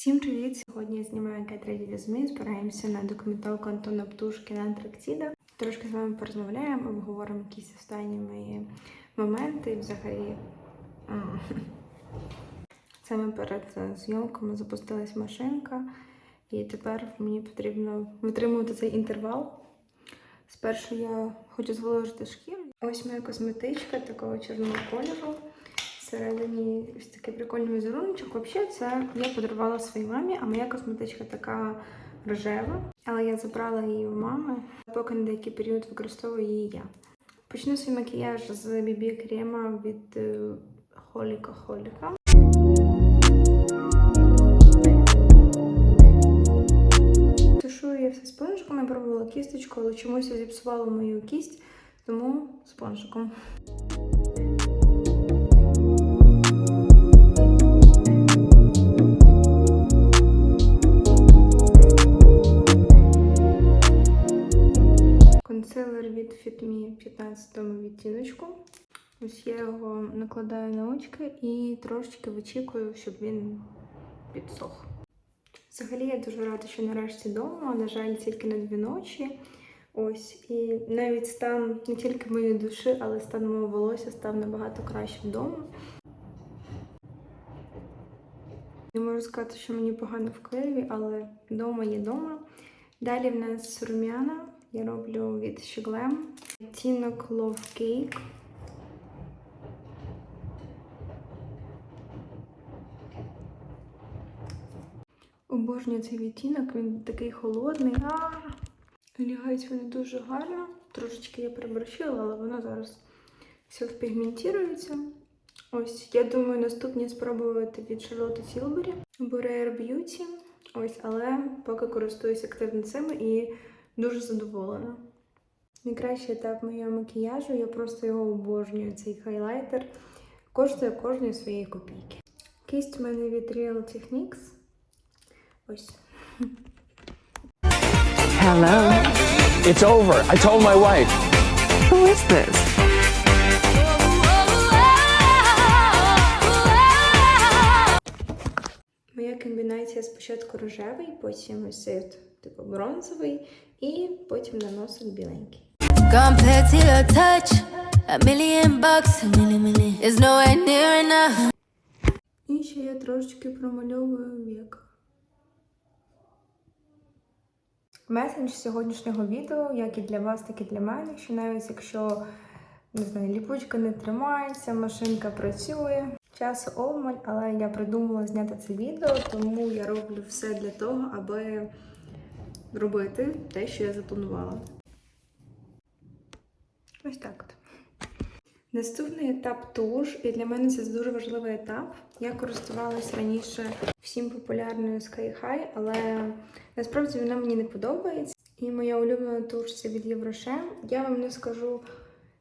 Всім привіт! Сьогодні я знімаю Get Me. Збираємося на документалку Антона Птушкіна Антарктида. Трошки з вами порозмовляємо, обговоримо якісь останні мої моменти. І взагалі саме перед зйомками запустилась машинка, і тепер мені потрібно витримувати цей інтервал. Спершу я хочу зволожити шкіру. Ось моя косметичка такого чорного кольору. Всередині ось такий прикольний візеруночок. Взагалі, це я подарувала своїй мамі, а моя косметичка така рожева. Але я забрала її у мами, поки на деякий період використовую її я. Почну свій макіяж з BB крема від е, Холіка Холіка. Тушую я все спонжиком, я пробувала кісточку, але чомусь зіпсувала мою кість, тому спонжиком. Консилер від Fit Me 15 відтіночку. Ось я його накладаю на очки і трошечки вичікую, щоб він підсох. Взагалі я дуже рада, що нарешті вдома, на жаль, тільки на дві ночі. Ось, і навіть стан не тільки моєї душі, але стан мого волосся став набагато краще вдома. Не можу сказати, що мені погано в Києві, але вдома є вдома. Далі в нас рум'яна. Я роблю від Shiglem. Відтінок Love Cake. Обожнюю цей відтінок, він такий холодний. А, Лягають вони дуже гарно. Трошечки я переборщила, але воно зараз все впігментується. Ось, я думаю, наступні спробувати від Charlotte Tilbury Rare Beauty. Ось, але поки користуюсь активно цими і дуже задоволена. Найкращий етап моєго макіяжу, я просто його обожнюю. Цей хайлайтер коштує кожної своєї копійки. Кість у мене від Real Techniques. Ось. Hello. It's over. I told my wife. Who is this? Комбінація спочатку рожевий, потім ось цей от, типу бронзовий, і потім на носик біленький. І ще я трошечки промальовую вік. Меседж сьогоднішнього відео, як і для вас, так і для мене, що навіть якщо не знаю, ліпучка не тримається, машинка працює. Часу обмаль, але я придумала зняти це відео, тому я роблю все для того, аби робити те, що я запланувала. Ось так от. Наступний етап туш, і для мене це дуже важливий етап. Я користувалась раніше всім популярною Sky High, але насправді вона мені не подобається. І моя улюблена туш це від Єврошем. Я вам не скажу,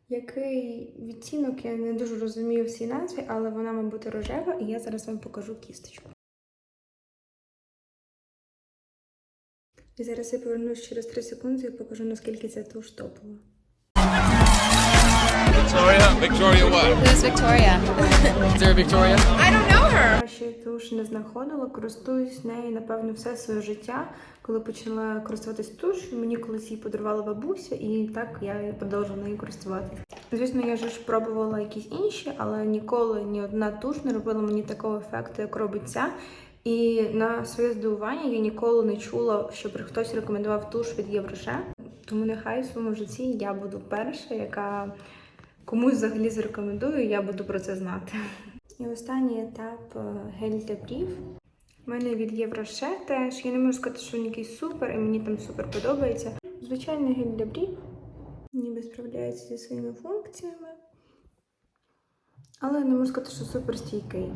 який відтінок, я не дуже розумію в цій назві, але вона, мабуть, рожева, і я зараз вам покажу кісточку. І зараз я повернусь через 3 секунди і покажу, наскільки це туш топова. Victoria? Victoria what? Who's Victoria? Is there a Victoria? Я ще туш не знаходила, користуюсь нею, напевно, все своє життя. Коли почала користуватись туш, мені колись її подарувала бабуся, і так я продовжила нею користуватися. Звісно, я ж пробувала якісь інші, але ніколи ні одна туш не робила мені такого ефекту, як робить ця. І на своє здивування я ніколи не чула, щоб хтось рекомендував туш від Євроше. Тому нехай в своєму житті я буду перша, яка комусь взагалі зарекомендую, я буду про це знати. І останній етап е, гель для брів. У мене від Євроше теж. Я не можу сказати, що він якийсь супер, і мені там супер подобається. Звичайний гель для брів. Ніби справляється зі своїми функціями. Але не можу сказати, що супер стійкий.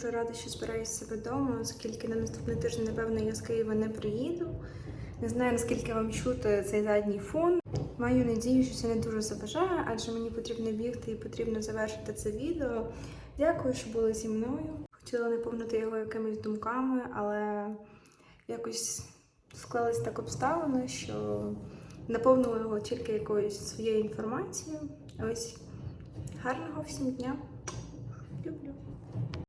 Дуже рада, що збираюся себе вдома, оскільки на наступний тиждень, напевно, я з Києва не приїду. Не знаю, наскільки вам чути цей задній фон. Маю надію, що це не дуже заважає, адже мені потрібно бігти і потрібно завершити це відео. Дякую, що були зі мною. Хотіла наповнити його якимись думками, але якось склались так обставини, що наповнила його тільки якоюсь своєю інформацією. Ось гарного всім дня.